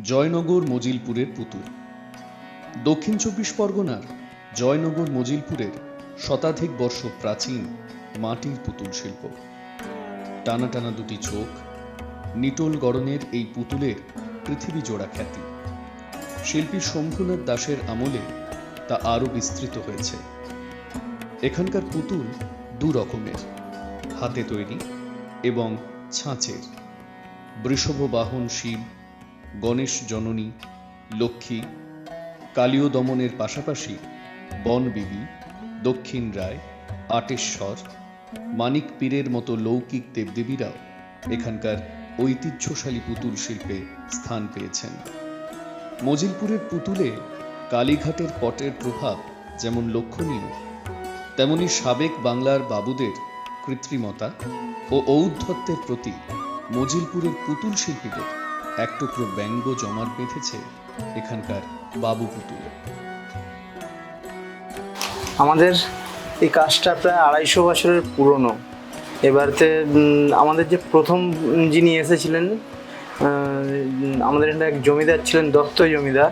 জয়নগর মজিলপুরের পুতুল। দক্ষিণ চব্বিশ পরগনার জয়নগর মজিলপুরের শতাধিক বর্ষ প্রাচীন মাটির পুতুল শিল্প। টানা টানা দুটি চোখ, নিটোল গড়নের এই পুতুলের পৃথিবী জোড়া খ্যাতি। শিল্পী শম্ভুনাথ দাসের আমলে তা আরও বিস্তৃত হয়েছে। এখানকার পুতুল দু রকমের, হাতে তৈরি এবং ছাঁচের। বৃষভ বাহন শিব গণেশ জননী, লক্ষ্মী কালীয় দমনের পাশাপাশি বনবিবি দক্ষিণ রায়, আটেশ্বর, মানিক পীরের মতো লৌকিক দেবদেবীরাও এখানকার ঐতিহ্যশালী পুতুল শিল্পে স্থান পেয়েছেন। মজিলপুরের পুতুলে কালীঘাটের পটের প্রভাব যেমন লক্ষণীয়, তেমনি সাবেক বাংলার বাবুদের কৃত্রিমতা ও ঔদ্ধত্যের প্রতি মজিলপুরের পুতুল শিল্পীদের এক টুকরো ব্যঙ্গ জমাট বেঁধেছে এখানকার বাবু পুতুলে। আমাদের এই কাজটা প্রায় আড়াইশো বছরের পুরনো। এবারতে আমাদের যে প্রথম যিনি এসেছিলেন আমাদের এখানে এক জমিদার ছিলেন, দত্ত জমিদার।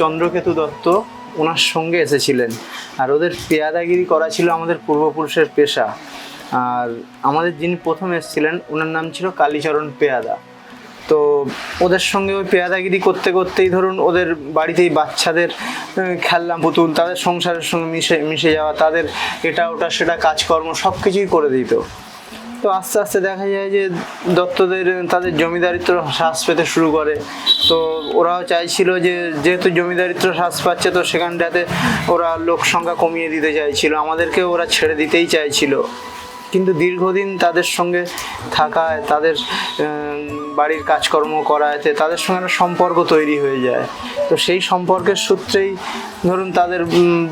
চন্দ্রকেতু দত্ত ওনার সঙ্গে এসেছিলেন। আর ওদের পেয়াদাগিরি করা ছিল আমাদের পূর্বপুরুষের পেশা। আর আমাদের যিনি প্রথম এসেছিলেন, ওনার নাম ছিল কালীচরণ পেয়াদা। তো ওদের সঙ্গে ওই পেয়াদাগিরি করতে করতেই ধরুন ওদের বাড়িতেই বাচ্চাদের খেলনা, পুতুল, তাদের সংসারের সঙ্গে মিশে মিশে যাওয়া, তাদের এটা, ওটা, সেটা কাজকর্ম সব কিছুই করে দিত। তো আস্তে আস্তে দেখা যায় যে দত্তদের, তাদের জমিদারিত্ব হ্রাস পেতে শুরু করে। তো ওরাও চাইছিল যে, যেহেতু জমিদারিত্ব হ্রাস পাচ্ছে, তো সেখানটাতে ওরা লোক সংখ্যা কমিয়ে দিতে চাইছিল। আমাদেরকে ওরা ছেড়ে দিতেই চাইছিল। কিন্তু দীর্ঘদিন তাদের সঙ্গে থাকায়, তাদের বাড়ির কাজকর্ম করাতে তাদের সঙ্গে একটা সম্পর্ক তৈরি হয়ে যায়। তো সেই সম্পর্কের সূত্রেই ধরুন তাদের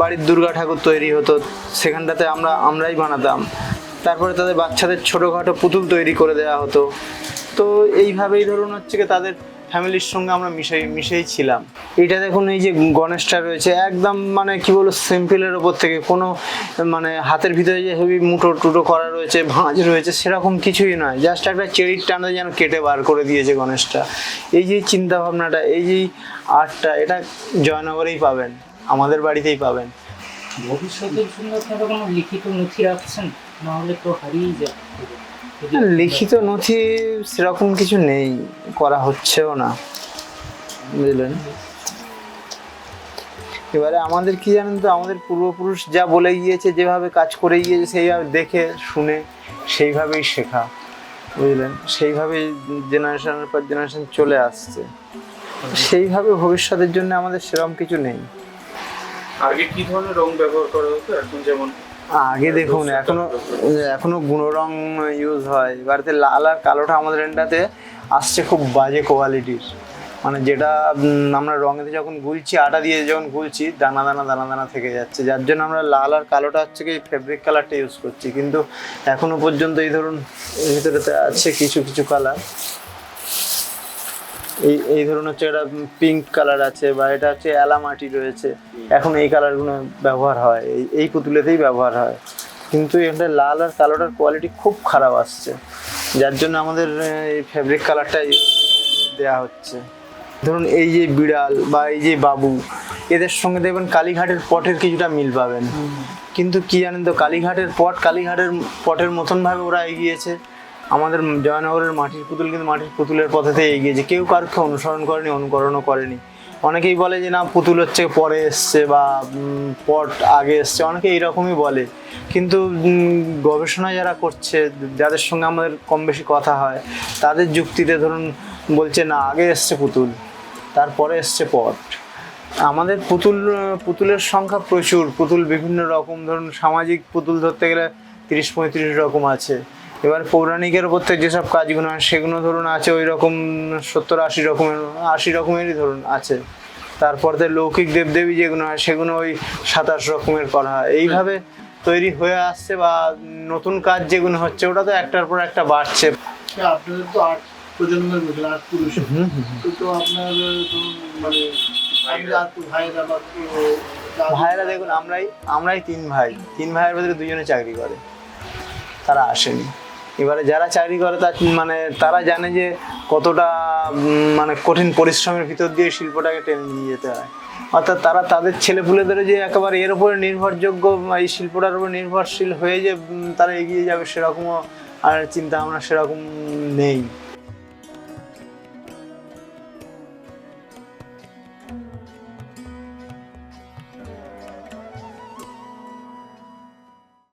বাড়ির দুর্গা ঠাকুর তৈরি হতো, সেখানটাতে আমরা, আমরাই বানাতাম। তারপরে তাদের বাচ্চাদের ছোটোখাটো পুতুল তৈরি করে দেওয়া হতো। তো এইভাবেই ধরুন হচ্ছে কি তাদের ফ্যামিলির সঙ্গে আমরা মিশে মিশেই ছিলাম। এটা দেখুন এই যে গণেশটা রয়েছে একদম মানে কি বলব সিম্পলের ওপর থেকে কোনো মানে হাতের ভিতরে যে হেভি মুঠো টুটো করা রয়েছে ভাঁজ রয়েছে সেরকম কিছুই নয়। জাস্ট একটা চেরির টানা যেন কেটে বার করে দিয়েছে গণেশটা। এই যে চিন্তা ভাবনাটা এই যে আর্টটা এটা জয়নগরেই পাবেন আমাদের বাড়িতেই পাবেন। ভবিষ্যতের জন্য আপনারা কোনো লিখিত নথি রাখছেন? নাহলে তো হারিয়ে না, লিখিত নথি সেরকম কিছু নেই, করা হচ্ছেও না। বুঝলেন? এবারে আমাদের কি জানেন তো, আমাদের পূর্বপুরুষ যা বলে গিয়েছে, যেভাবে কাজ করে গিয়েছে, সেইভাবে দেখে, শুনে, সেইভাবেই শেখা। বুঝলেন? সেইভাবেই জেনারেশনের পর জেনারেশন চলে আসছে। সেইভাবে ভবিষ্যতের জন্য আমাদের সেরকম কিছু নেই। আগে কি ধরনের রং ব্যবহার করা হতো? এখন যেমন আগে দেখুন, এখনও এখনও গুঁড়ো রং ইউজ হয়। এবারে লাল আর কালোটা আমাদের এন্ডাতে আসছে খুব বাজে কোয়ালিটির মানে যেটা আমরা রঙেতে যখন গুলছি, আটা দিয়ে যখন গুলছি, দানা দানা দানা দানা থেকে যাচ্ছে। যার জন্য আমরা লাল আর কালোটা হচ্ছে কি ফেব্রিক কালারটা ইউজ করছি। কিন্তু এখনও পর্যন্ত এই ধরুন ভিতরেতে আছে কিছু কিছু কালার এই এই ধরুন হচ্ছে এটা পিঙ্ক কালার আছে বা এটা হচ্ছে এলামাটি রয়েছে। এখন এই কালারগুলো ব্যবহার হয় এই এই পুতুলেতেই ব্যবহার হয়। কিন্তু এটা লাল আর কালোটার কোয়ালিটি খুব খারাপ আসছে। যার জন্য আমাদের এই ফেব্রিক কালারটা দেওয়া হচ্ছে। ধরুন এই যে বিড়াল বা এই যে বাবু এদের সঙ্গে দেখবেন কালীঘাটের পটের কিছুটা মিল পাবেন। কিন্তু কি জানেন তো কালীঘাটের পট কালীঘাটের পটের মতনভাবে ওরা এগিয়েছে। আমাদের জয়নগরের মাটির পুতুল কিন্তু মাটির পুতুলের পথেতে এগিয়েছে কেউ কারোকে অনুসরণ করেনি, অনুকরণও করেনি। অনেকেই বলে যে, না, পুতুল হচ্ছে পরে এসছে বা পট আগে এসছে। অনেকে এইরকমই বলে। কিন্তু গবেষণা যারা করছে, যাদের সঙ্গে আমাদের কম বেশি কথা হয়, তাদের যুক্তিতে ধরুন বলছে, না, আগে এসছে পুতুল, তারপরে এসছে পট। আমাদের পুতুল, পুতুলের সংখ্যা প্রচুর। পুতুল বিভিন্ন রকম, ধরুন সামাজিক পুতুল ধরতে গেলে তিরিশ পঁয়ত্রিশ রকম আছে। এবার পৌরাণিকের উপর থেকে যেসব কাজগুলো হয় সেগুলো ধরুন আছে ওই রকম সত্তর আশি রকমের আশি রকমেরই ধরুন আছে। তারপরে লৌকিক দেবদেবী যেগুলো হয় সেগুলো ওই সাতাশ রকমের করা হয়। এইভাবে তৈরি হয়ে আসছে বা নতুন কাজ যেগুলো হচ্ছে ওটা তো একটার পর একটা বাড়ছে। আপনাদের তো আট প্রজন্মের মধ্যে আট পুরুষ তো তো আপনার মানে ভাইয়েরা ভাইয়েরা দেখুন আমরাই আমরাই তিন ভাই। তিন ভাইয়ের ভেতরে দুজনে চাকরি করে। তারা আসেনি। এবারে যারা চাকরি করে তার মানে তারা জানে যে কতটা মানে কঠিন পরিশ্রমের ভিতর দিয়ে শিল্পটাকে টেনে নিয়ে যেতে হয়। অর্থাৎ তারা তাদের ছেলেপুলেদের যে একেবারে এর উপরে নির্ভরযোগ্য, এই শিল্পটার উপর নির্ভরশীল হয়ে যে তারা এগিয়ে যাবে সেরকমও আর চিন্তা ভাবনা সেরকম নেই।